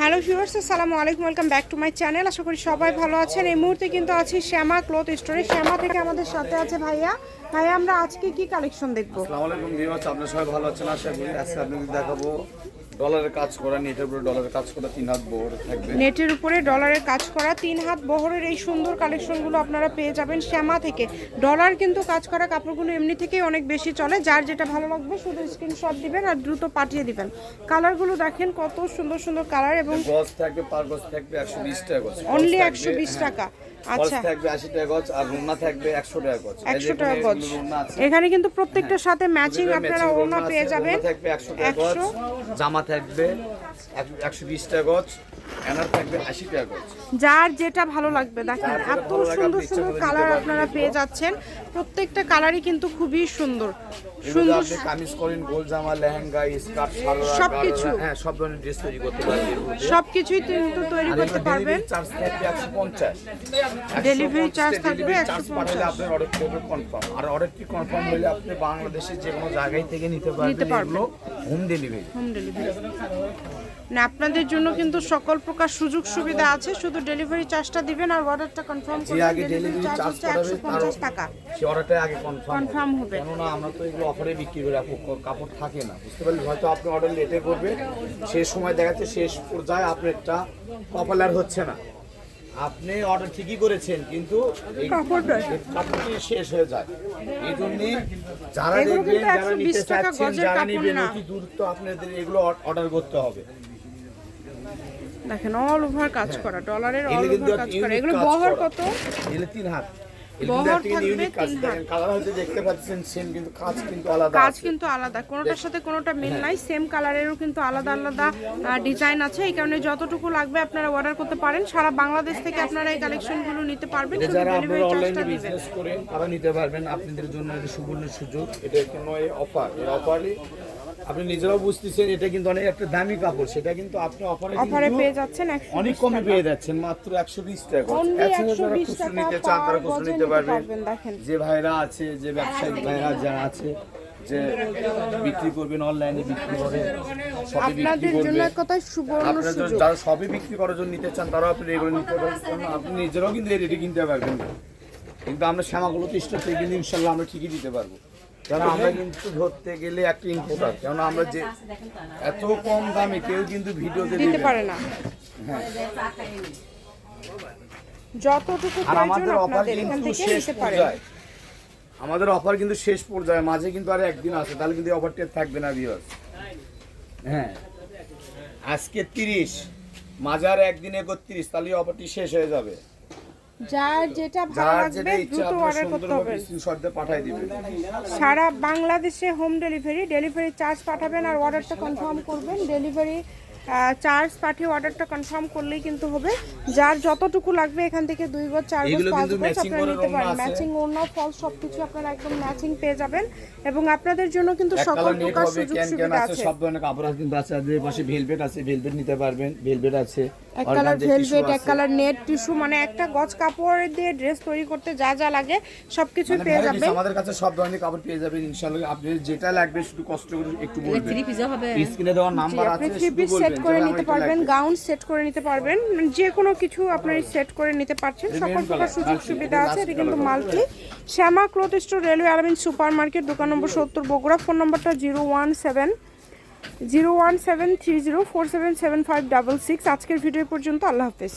Hello viewers, আসসালামু আলাইকুম, welcome back to my channel. আশা করি সবাই ভালো আছেন। এই মুহূর্তে কিন্তু আছি শ্যামা ক্লথ স্টোরে। শ্যামা থেকে আমাদের সাথে আছে ভাইয়া। ভাইয়া, আমরা আজকে কি কালেকশন দেখব? আসসালামু আলাইকুম ভিউয়ার্স, আপনারা সবাই ভালো আছেন? আশা করি আজকে আপনাদের দেখাবো ডলারের কাজ করা নেটের উপরে ডলারের কাজ করা তিন হাত বোর্ড থাকবে। নেটের উপরে ডলারের কাজ করা তিন হাত বহরের এই সুন্দর কালেকশনগুলো আপনারা পেয়ে যাবেন শ্যামা থেকে। ডলার কিন্তু কাজ করা কাপড়গুলো এমনি থেকেই অনেক বেশি চলে। যার যেটা ভালো লাগবে শুধু স্ক্রিনশট দিবেন আর দ্রুত পাঠিয়ে দিবেন। কালারগুলো দেখেন কত সুন্দর সুন্দর কালার এবং গজ থাকবে পার গজ থাকবে একশো বিশ টাকা অনলি একশো বিশ থাকবে- টাকা। আচ্ছা। থাকবে আশি টাকা গজ আর রুনা থাকবে একশো টাকা গজ। এই একশো যে টাকা এখানে গজ। কিন্তু প্রত্যেকটার সাথে ম্যাচিং আপনারা ওড়না পেয়ে যাবেন। থাকবে একশো টাকা গজ। একশো। জামা থাকবে। একশো বিশটা টাকা যার যেটা ভালো লাগবে দেখেন এত সুন্দর সুন্দর কালার আপনারা পেয়ে যাচ্ছেন। প্রত্যেকটা কালারই কিন্তু খুবই সুন্দর। সুন্দর কামিজ করেন গোল জামা লেহেঙ্গা স্কার্ট সালোয়ার সবকিছু। হ্যাঁ সব ধরনের ড্রেস তৈরি করতে পারবেন সবকিছুই কিন্তু তৈরি করতে পারবেন delivery charge থাকবে 150 Delivery 150 থাকবে 150 আপনার অর্ডারটি হবে কনফার্ম আর অর্ডারটি কনফার্ম হলে আপনি বাংলাদেশের যে কোনো জায়গায় থেকে নিতে পারবেন পারবেন। হোম ডেলিভারি হোম ডেলিভারি না আপনাদের জন্য কিন্তু সকল প্রকার সুযোগ সুবিধা আছে শুধু ডেলিভারি চার্জটা দিবেন আর অর্ডারটা কনফার্ম যে করবেন আগে ডেলিভারি চার্জ হচ্ছে একশো পঞ্চাশ টাকা। সে অর্ডারটা আগে কনফার্ম Confirm হবে। কেননা আমরা তো এগুলো অফারে বিক্রি করি আপু কাপড় থাকে না বুঝতে পারলি হয়তো আপনি অর্ডার লেটে করবে শেষ সময় দেখা যাচ্ছে শেষ পর্যায়ে আপনারটা পপুলার হচ্ছে না। আপনি অর্ডার ঠিকই করেছেন কিন্তু এই কাপড়টা শেষ হয়ে যায়। এই জন্য যারা দেখবেন যারা নিতে চাচ্ছেন যারা নিবেন অতি দ্রুত আপনাদের এগুলো অর্ডার করতে হবে। দেখেন অল ওভার কাজ করা ডলারের অল ওভার কাজ করা। এগুলো বহর কত? এগুলো তিন হাত। বহর থাকবে কালার হয়তো দেখতে পাচ্ছেন সেম কিন্তু কাজ কিন্তু আলাদা কাজ কিন্তু আলাদা কোনোটার সাথে কোনোটা মিল নাই সেম কালারেরও কিন্তু আলাদা আলাদা ডিজাইন আছে। এই কারণে যতটুকু লাগবে আপনারা অর্ডার করতে পারেন। সারা বাংলাদেশ থেকে আপনারা এই কালেকশনগুলো নিতে পারবেন। যারা আপনারা অনলাইনে বিজনেস করেন তারা নিতে পারবেন। আপনাদের জন্য এটা সুবর্ণ সুযোগ। এটা কোনো অফার এই অফারে আপনি নিজেরাও বুঝতেছেন এটা কিন্তু অনেক একটা দামি কাপড় সেটা কিন্তু আপনি অফারে অফারে পেয়ে যাচ্ছেন অনেক কমে পেয়ে যাচ্ছেন মাত্র একশো বিশ টাকা। Only এছাড়া 120 টাকা নিতে চান তারা খুচরো নিতে পারবেন। যে ভাইরা আছে যে ব্যবসায়িক ভাইরা যারা আছে যে বিক্রি করবেন অনলাইনে বিক্রি করে আপনাদের জন্য কথায় সুবর্ণ সুযোগ। যারা সবই বিক্রি করার জন্য নিতে চান তারাও আপনি এগুলো নিতে পারবেন। আপনি নিজেরাও কিন্তু রেডি কিনতে পারবেন। কিন্তু আমরা শ্যামাগুলো চেষ্টা করি কিন্তু ইনশাল্লাহ আমরা ঠিকই দিতে পারব। কারণ আমরা কিন্তু ধরতে গেলে একটা ইম্পোর্টার কারণ আমরা যে এত কম দামে কেউ কিন্তু ভিডিওতে দিতে পারে না। যতটুকু আর আমাদের অফার কিন্তু শেষ পর্যায়ে। আমাদের অফার কিন্তু শেষ পর্যায়ে মাঝে কিন্তু আর একদিন আছে তাহলে কিন্তু অফারটা থাকবে না ভিউয়ার্স হ্যাঁ। আজকে তিরিশ মাঝে আর একদিন একত্রিশ তাহলে অফারটি শেষ হয়ে যাবে। যার যেটা ভালো লাগবে দ্রুত অর্ডার করতে হবে। স্ক্রিনশট দিয়ে পাঠিয়ে দিবেন। সারা বাংলাদেশে হোম ডেলিভারি ডেলিভারি চার্জ পাঠাবেন আর অর্ডারটা কনফার্ম করবেন। ডেলিভারি চার্জ পাঠিয়ে অর্ডারটা কনফার্ম করলেই কিন্তু হবে। যার যতটুকু লাগবে এখান থেকে দুই গজ চার গজ পাঁচ গজ আপনারা নিতে পারেন। ম্যাচিং ওড়না ফল সবকিছু আপনারা একদম ম্যাচিং পেয়ে যাবেন। এবং আপনাদের জন্য কিন্তু সকল প্রকার সুযোগ সুবিধা আছে সব ধরনের কাপড় আছে কিন্তু আছে এর পাশে ভেলভেট আছে ভেলভেট নিতে পারবেন ভেলভেট আছে এক কালার ভেলভেট এক কালার নেট টিস্যু মানে একটা গজ কাপড় দিয়ে ড্রেস তৈরি করতে যা যা লাগে সবকিছু মানে পেয়ে যাবেন। আমাদের কাছে সব ধরনের কাপড় পেয়ে যাবেন ইনশাআল্লাহ। আপনি যেটা লাগবে শুধু কষ্ট করে একটু বলবেন। থ্রি পিজা হবে স্ক্রিনে দেওয়ার জি, নাম্বার আছে শুধু পিস সেট করে নিতে পারবেন গাউন সেট করে নিতে পারবেন। মানে যে কোনো কিছু আপনি সেট করে নিতে পারছেন। সকল প্রকার সুযোগ সুবিধা আছে। এটা কিন্তু multi Shyama cloth store railway Alamin super market দোকান নম্বর সত্তর বগুড়া ফোন নম্বরটা zero one seven zero one seven three zero four seven seven five double six. আজকের ভিডিও পর্যন্ত আল্লাহ হাফেজ।